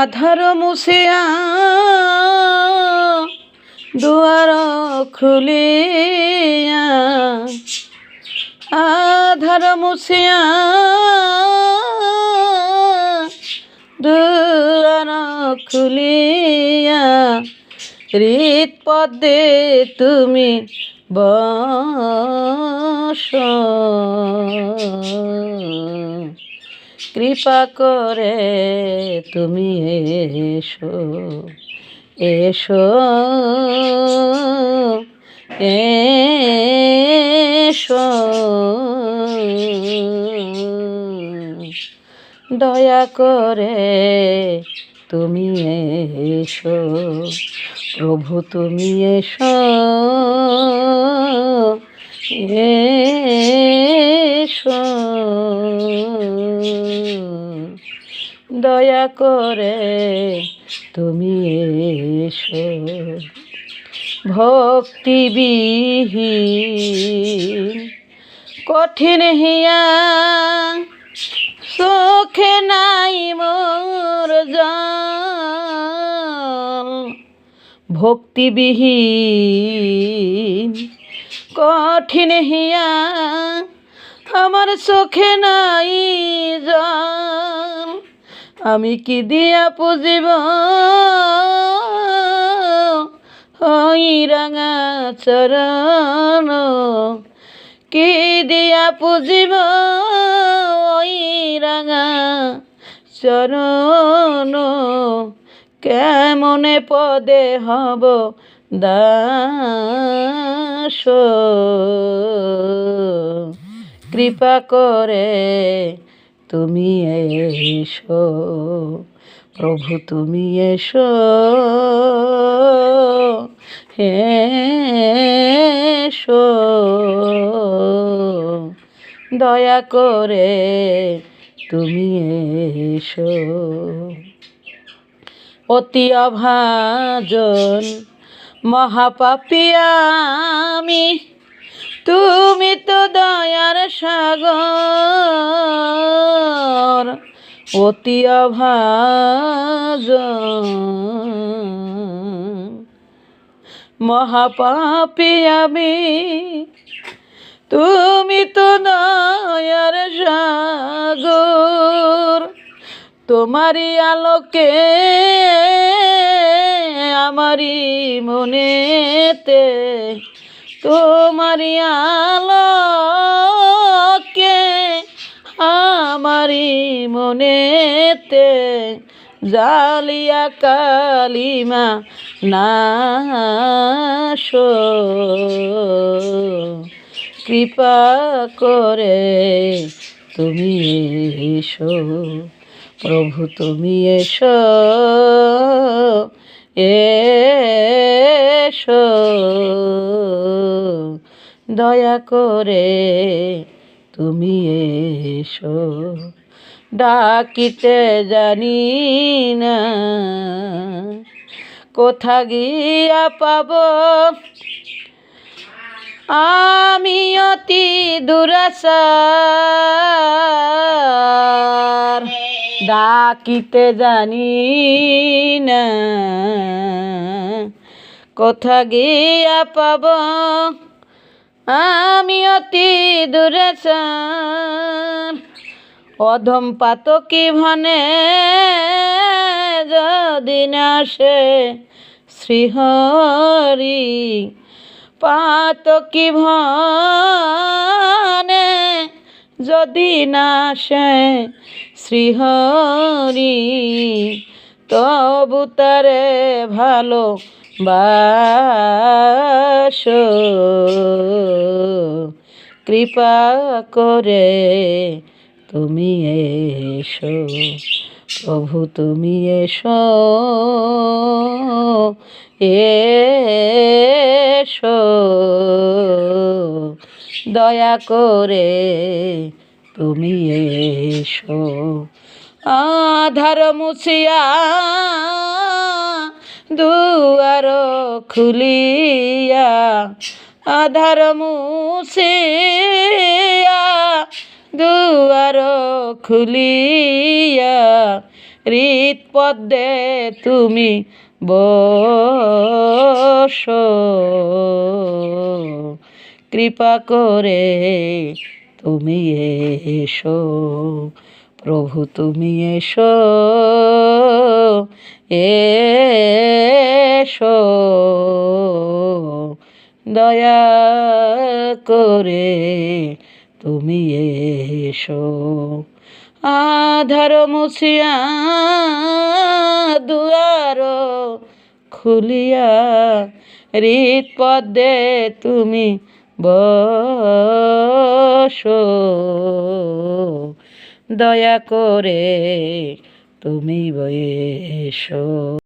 আধার মুছিয়া দুয়ার খুলিয়া আধার মুছিয়া দুয়ার খুলিয়া। হৃদ পদে তুমি বস। কৃপা করে তুমি এসো এসো এসো। দয়া করে তুমি এসো প্রভু তুমি এসো এসো। দয়া করে তুমি এসো। ভক্তিবিহীন, কঠিন হিয়া চোখে নাই মোর ভক্তিবিহীন, কঠিন হিয়া, আমার চোখে নাই জল। আমি কি দিয়া পুজিব? হই রাঙা চরণ। কি দিয়া পুজিব? ওই রাঙা চরণ। কেমনে পদে হব দাস? কৃপা করে তুমি এসো প্রভু তুমি এসো। এসো দয়া করে তুমি এসো। অতি অভাজন মহাপাপী আমি তুমি তো দয়ার সাগর, অতি অভাজন মহাপাপী আমি, তুমি তো দয়ার সাগর। তোমারই আলোকে আমারই মনেতে তোমারই আলোকে আমারই মনেতে জালিয়া কালিমা নাশ। কৃপা করে তুমি এসো প্রভু তুমি এসো। এসো দয়া করে তুমি এসো। ডাকিতে জানি না কোথা গিয়া পাব? আমি অতি দুরাসার ডাকিতে জানি না। কোথা গিয়া পাব, আমি অতি দুরাসার অধম পাতকি ভনে যদি না সে শ্রীহরি, পাতকি ভনে যদি না সে শ্রীহরি, তবু তারে ভালো বাস কৃপা করে তুমি এসো, প্রভু তুমি এসো এসো। দয়া করে তুমি এসো। আধার মুছিয়া দুয়ার খুলিয়া আধার মুছিয়া দুয়ার খুলিয়া হৃদ পদ্মে তুমি বস। কৃপা করে তুমি এসো। প্রভু, তুমি এসো এসো। দয়া করে তুমি এসো। আধার মুছিয়া দুয়ার খুলিয়া হৃদ পদ্মে তুমি বসো। দয়া করে তুমি এসো